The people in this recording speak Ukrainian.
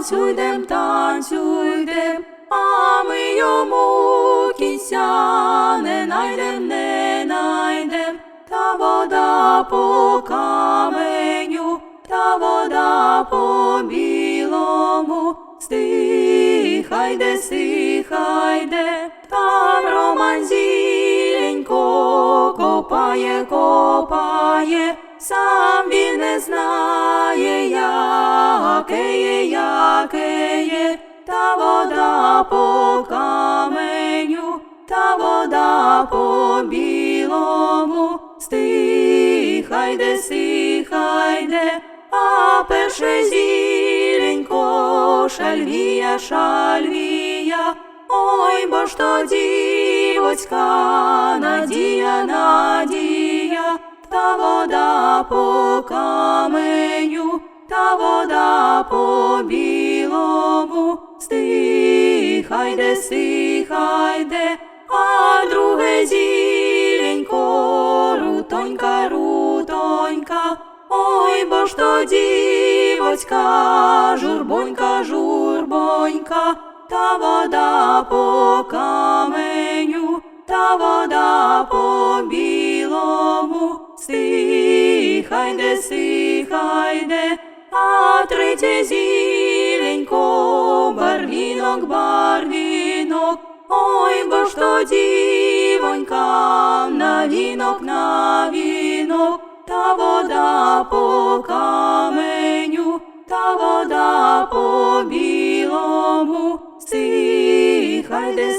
танцюйдем, танцюйдем, а ми йому кінця не найдем, не найдем, та вода по каменю, та вода по білому, стихайде, стихайде, там роман зіленько копає, копає, сам він не знає, яке є, яке та вода по каменю, та вода по білому, стихайде, стихайде, а перше зіленько, шальвія, шальвія, ой, бо ж то дівоцька, надія, надія, та вода по каменю, та вода по білому, стихайде, стихайде, а друге зіленько, рутонька, рутонька, ой, бо ж то дівоцька, журбонька, журбонька, та вода по каменю, та вода по білому, стихайде, стихайде, Зеленіте зіленько, барвінок, барвінок, ой бо ж то дівонька, на вінок, на вінок, та вода по каменю, та вода по білому, сихай де.